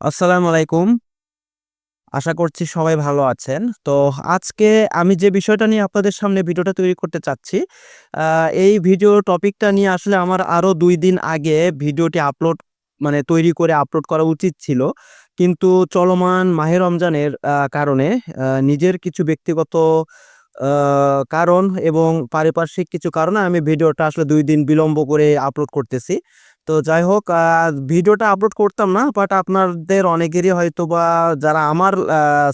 আসসালামু আলাইকুম। আশা করছি সবাই ভালো আছেন। তো আজকে আমি যে বিষয়টা নিয়ে আপনাদের সামনে ভিডিওটা তৈরি করতে চাচ্ছি, এই ভিডিও টপিকটা নিয়ে আসলে আমার আরও দুই দিন আগে ভিডিওটি আপলোড মানে তৈরি করে আপলোড করা উচিত ছিল। কিন্তু চলমান মাহে রমজানের কারণে নিজের কিছু ব্যক্তিগত কারণ এবং পারিপার্শ্বিক কিছু কারণে আমি ভিডিওটা আসলে দুই দিন বিলম্ব করে আপলোড করতেছি। তো যাই হোক ভিডিওটা আপলোড করতাম না। বাট আপনাদের অনেকেরই হয়তো বা যারা আমার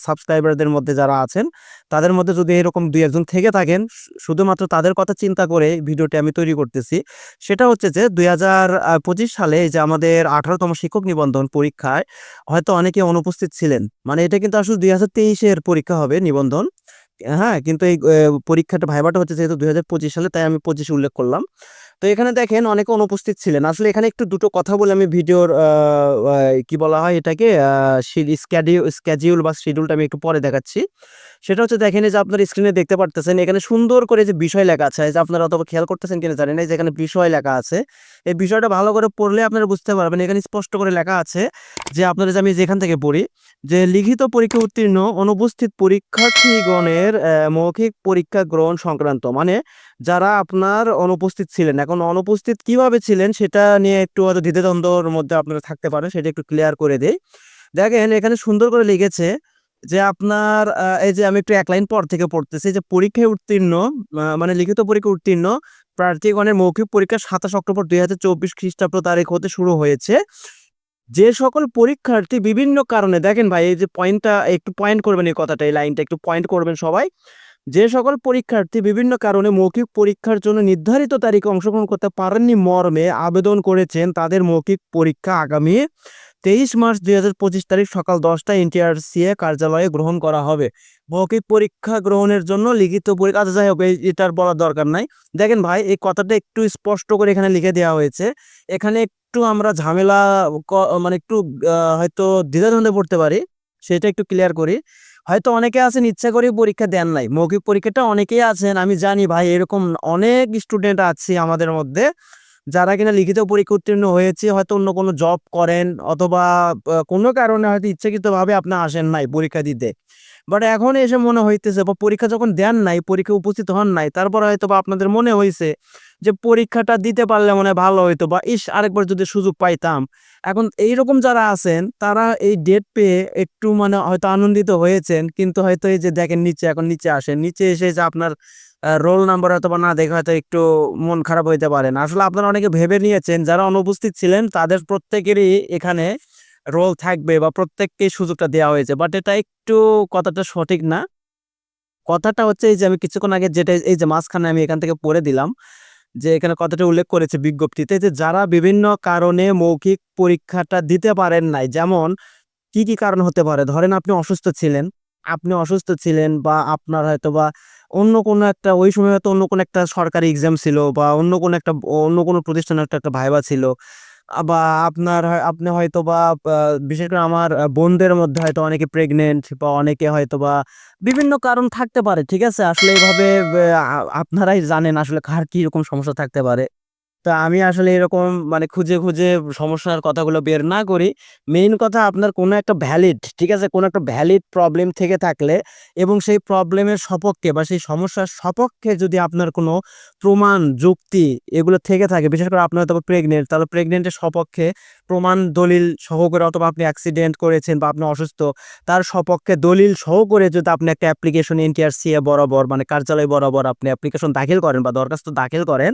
সাবস্ক্রাইবারদের মধ্যে যারা আছেন, তাদের মধ্যে যদি এরকম দুই একজন থেকে থাকেন, শুধুমাত্র তাদের কথা চিন্তা করে ভিডিওটি আমি তৈরি করতেছি। সেটা হচ্ছে যে ২০২৫ সালে যে আমাদের আঠারোতম শিক্ষক নিবন্ধন পরীক্ষায় হয়তো অনেকে অনুপস্থিত ছিলেন। মানে এটা কিন্তু আসলে ২০২৩ এর পরীক্ষা হবে নিবন্ধন। হ্যাঁ? কিন্তু এই পরীক্ষাটা ভাইভাটা হচ্ছে যেহেতু ২০২৫ সালে তাই আমি ২৫ উল্লেখ করলাম। তো এখানে দেখেন অনেকে অনুপস্থিত ছিলেন। আসলে এখানে একটু দুটো কথা বলে আমি ভিডিওর কি বলা হয় এটাকে স্ক্যাডিউল বা শিডিউলটা আমি একটু পরে দেখাচ্ছি। সেটা হচ্ছে দেখেন যে আপনার স্ক্রিনে দেখতে পারতেছেন এখানে সুন্দর করে যে বিষয় লেখা আছে, যে আপনারা হয়তোবা খেয়াল করতেছেন কিনা জানি না। যে এখানে বিষয় লেখা আছে। এই বিষয়টা ভালো করে পড়লে আপনারা বুঝতে পারবেন। এখানে স্পষ্ট করে লেখা আছে যে আপনারা যে আমি যেখান থেকে পড়ি যে লিখিত পরীক্ষা উত্তীর্ণ অনুপস্থিত পরীক্ষার্থীগণের মৌখিক পরীক্ষা গ্রহণ সংক্রান্ত। মানে যারা আপনার অনুপস্থিত ছিলেন। এখন অনুপস্থিত কীভাবে ছিলেন সেটা নিয়ে একটু হয়তো দ্বিধাদ্বন্দ্বর মধ্যে আপনারা থাকতে পারেন। সেটা একটু ক্লিয়ার করে দেই। দেখেন এখানে সুন্দর করে লিখেছে যে আপনার এই যে আমি একটু এক লাইন পর থেকে পড়তেছি যে পরীক্ষায় উত্তীর্ণ মানে লিখিত পরীক্ষায় উত্তীর্ণ প্রার্থীগণের মৌখিক পরীক্ষা ২৭ অক্টোবর ২০২৪ খ্রিস্টাব্দ তারিখ হতে শুরু হয়েছে। যে সকল পরীক্ষার্থী বিভিন্ন কারণে দেখেন ভাই এই যে পয়েন্টটা একটু পয়েন্ট করবেন এই কথাটা, এই লাইনটা একটু পয়েন্ট করবেন সবাই। যে সকল পরীক্ষার্থী বিভিন্ন কারণে মৌখিক পরীক্ষার জন্য নির্ধারিত তারিখে অংশগ্রহণ করতে পারেননি মর্মে আবেদন করেছেন তাদের মৌখিক পরীক্ষা আগামী ২৩ মার্চ ২০২৫ তারিখ সকাল ১০ টায় এনটিআরসিএ কার্যালয়ে গ্রহণ করা হবে। মৌখিক পরীক্ষা গ্রহণের জন্য লিখিত পরীক্ষা আচ্ছা যাই হোক এটার বলার দরকার নাই। দেখেন ভাই, এই কথাটা একটু স্পষ্ট করে এখানে লিখে দেওয়া হয়েছে। এখানে একটু আমরা ঝামেলা মানে একটু হয়তো দ্বিধাদ্বন্দ্বে পড়তে পারি। সেটা একটু ক্লিয়ার করি। হয়তো অনেকে আছেন ইচ্ছা করেই পরীক্ষা দেন নাই। মৌখিক পরীক্ষাটা অনেকেই আছেন, আমি জানি ভাই, এরকম অনেক স্টুডেন্ট আছে আমাদের মধ্যে। যারা কিনা লিখিত পরীক্ষা উত্তীর্ণ হয়েছে হয়তো অন্য কোনো জব করেন অথবা কোনো কারণে হয়তো ইচ্ছাকৃতভাবে আপনি আসেন নাই পরীক্ষা দিতে। বাট এখন এসে মনে হইতেছে বা পরীক্ষা যখন দেন নাই, পরীক্ষায় উপস্থিত হন নাই, তারপর হয়তো বা আপনাদের মনে হয়েছে যে পরীক্ষাটা দিতে পারলে মনে ভালো হইতো বা ইস! আরেকবার যদি সুযোগ পাইতাম। এখন এইরকম যারা আছেন তারা এই ডেট পেয়ে একটু মানে হয়তো আনন্দিত হয়েছেন। কিন্তু হয়তো এই যে দেখেন নিচে এখন নিচে আসেন। নিচে এসে যে আপনার রোল নাম্বার হয়তো বা না দেখে হয়তো একটু মন খারাপ হইতে পারেন। আসলে আপনারা অনেকে ভেবে নিয়েছেন যারা অনুপস্থিত ছিলেন তাদের প্রত্যেকেরই এখানে রোল থাকবে বা প্রত্যেককেই সুযোগটা দেওয়া হয়েছে। বাট এটা একটু কথাটা সঠিক না। কথাটা হচ্ছে এই যে আমি কিছুক্ষণ আগে যেটা এই যে মাঝখানে আমি এখান থেকে পড়ে দিলাম। যে এখানে কথাটা উল্লেখ করেছে বিজ্ঞপ্তিতে যে যারা বিভিন্ন কারণে মৌখিক পরীক্ষাটা দিতে পারেন নাই। যেমন কি, কি কারণ হতে পারে? ধরেন আপনি অসুস্থ ছিলেন, আপনি অসুস্থ ছিলেন বা আপনার হয়তোবা অন্য কোনো একটা ওই সময় হয়তো অন্য কোনো একটা সরকারি এক্সাম ছিল বা অন্য কোনো একটা অন্য কোনো প্রতিষ্ঠানের একটা, একটা ভাইভা ছিল। বা আপনার আপনি হয়তোবা আ বিশেষ করে আমার বোনদের মধ্যে হয়তো অনেকে প্রেগনেন্ট বা অনেকে হয়তো বা বিভিন্ন কারণ থাকতে পারে। ঠিক আছে? আসলে বে আ আপনারাই জানেন আসলে কার কীরকম সমস্যা থাকতে পারে। তো আমি আসলে এরকম মানে খুঁজে, খুঁজে সমস্যার কথাগুলো বের না করি। মেইন কথা আপনার কোনো একটা ভ্যালিড ঠিক আছে? কোনো একটা ভ্যালিড প্রবলেম থেকে থাকলে এবং সেই প্রবলেমের সপক্ষে বা সেই সমস্যার সপক্ষে যদি আপনার কোনো প্রমাণ, যুক্তি এগুলো থেকে থাকে, বিশেষ করে আপনার হয়তোবা প্রেগনেন্ট, তাহলে প্রেগনেন্টের সপক্ষে প্রমাণ দলিল সহ করে অথবা আপনি অ্যাক্সিডেন্ট করেছেন বা আপনি অসুস্থ, তার সপক্ষে দলিল সহ করে যদি আপনি একটা অ্যাপ্লিকেশন এনটিআরসিএ বরাবর মানে কার্যালয় বরাবর আপনি অ্যাপ্লিকেশন দাখিল করেন বা দরখাস্ত দাখিল করেন,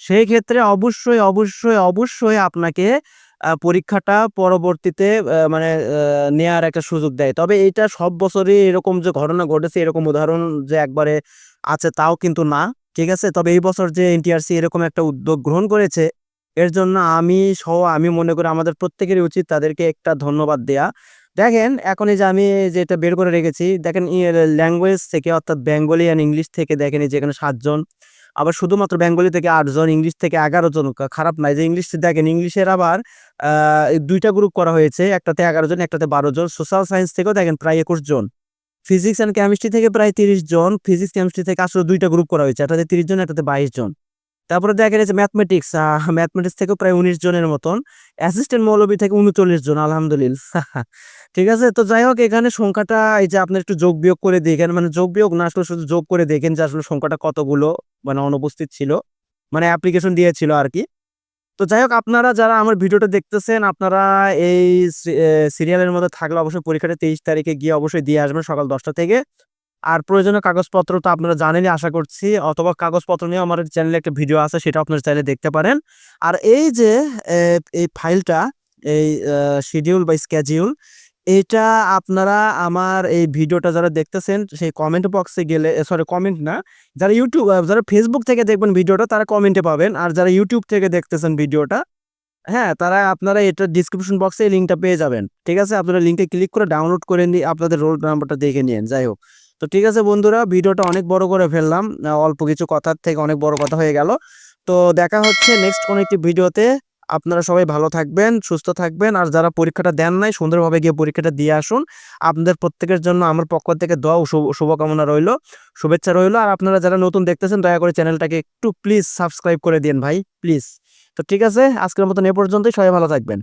সেই ক্ষেত্রে অবশ্যই, অবশ্যই, অবশ্যই আপনাকে পরীক্ষাটা পরবর্তীতে মানে নেয়ার একটা সুযোগ দেয়। তবে এটা সব বছরই এরকম যে ঘটনা ঘটেছে এরকম উদাহরণ যে একবারে আছে তাও কিন্তু না। ঠিক আছে? তবে এই বছর যে এনটিআরসি এরকম একটা উদ্যোগ গ্রহণ করেছে, এর জন্য আমি সহ আমি মনে করি আমাদের প্রত্যেকেরই উচিত তাদেরকে একটা ধন্যবাদ দেয়া। দেখেন এখন এই যে আমি যেটা বের করে রেখেছি দেখেন ল্যাঙ্গুয়েজ থেকে অর্থাৎ বেঙ্গলি অ্যান্ড ইংলিশ থেকে দেখেন এই যে এখানে ৭ জন। আবার শুধুমাত্র বেঙ্গলি থেকে ৮ জন, ইংলিশ থেকে ১১ জন। খারাপ নাই যে ইংলিশ দেখেন ইংলিশের আবার দুইটা গ্রুপ করা হয়েছে। একটাতে ১১ জন, একটাতে ১২ জন। সোশ্যাল সায়েন্স থেকেও দেখেন প্রায় ২১ জন। ফিজিক্স অ্যান্ড কেমিস্ট্রি থেকে প্রায় ৩০ জন। ফিজিক্স, কেমিস্ট্রি থেকে আসলে দুইটা গ্রুপ করা হয়েছে। একটাতে ৩০ জন, একটাতে ২২ জন। তারপরে দেখা গেছে ম্যাথমেটিক্স ম্যাথমেটিক্স থেকে প্রায় উনিশ জনের মতন অ্যাসিস্ট্যান্ট মৌলবী থেকে উনচল্লিশ জন আলহামদুলিল্লাহ ঠিক আছে? তো যাই হোক, এখানে সংখ্যাটা, এই যে আপনার একটু যোগ বিয়োগ করে দেখেন মানে যোগ বিয়োগ না, আসলে শুধু যোগ করে দেখেন যে আসলে সংখ্যাটা কতগুলো মানে অনুপস্থিত ছিল মানে অ্যাপ্লিকেশন দিয়েছিল আর কি। তো যাই হোক, আপনারা যারা আমার ভিডিওটা দেখতেছেন, আপনারা এই সিরিয়ালের মধ্যে থাকলে অবশ্যই পরীক্ষাটা তেইশ তারিখে গিয়ে অবশ্যই দিয়ে আসবেন সকাল দশটা থেকে। আর প্রয়োজনীয় কাগজপত্র তো আপনারা জানেনই, আশা করছি, অথবা কাগজপত্র নিয়ে আমার চ্যানেলে একটা ভিডিও আছে, সেটা আপনারা চাইলে দেখতে পারেন। আর এই যে এই ফাইলটা এই শিডিউল বা স্কেজিউল এটা আপনারা আমার এই ভিডিওটা যারা দেখতেছেন, সেই কমেন্ট বক্সে গেলে সরি কমেন্ট না, যারা ইউটিউব যারা ফেসবুক থেকে দেখবেন ভিডিওটা, তারা কমেন্টে পাবেন। আর যারা ইউটিউব থেকে দেখতেছেন ভিডিওটা হ্যাঁ তারা আপনারা এটা ডিসক্রিপশন বক্সে লিঙ্কটা পেয়ে যাবেন। ঠিক আছে? আপনারা লিঙ্কে ক্লিক করে ডাউনলোড করে নিয়ে আপনাদের রোল নাম্বারটা দেখে নিন যাই হোক। তো ঠিক আছে বন্ধুরা, ভিডিওটা অনেক বড় করে ফেললাম অল্প কিছু কথার থেকে অনেক বড় কথা হয়ে গেল। তো দেখা হচ্ছে নেক্সট কোনো একটি ভিডিওতে। আপনারা সবাই ভালো থাকবেন, সুস্থ থাকবেন। আর যারা পরীক্ষাটা দেন নাই, সুন্দরভাবে গিয়ে পরীক্ষাটা দিয়ে আসুন। আপনাদের প্রত্যেকের জন্য আমার পক্ষ থেকে দোয়া শুভকামনা রইল, শুভেচ্ছা রইল। আর আপনারা যারা নতুন দেখতেছেন, দয়া করে চ্যানেলটাকে একটু প্লিজ সাবস্ক্রাইব করে দিন ভাই প্লিজ তো ঠিক আছে, আজকের মতন এ পর্যন্তই, সবাই ভালো থাকবেন।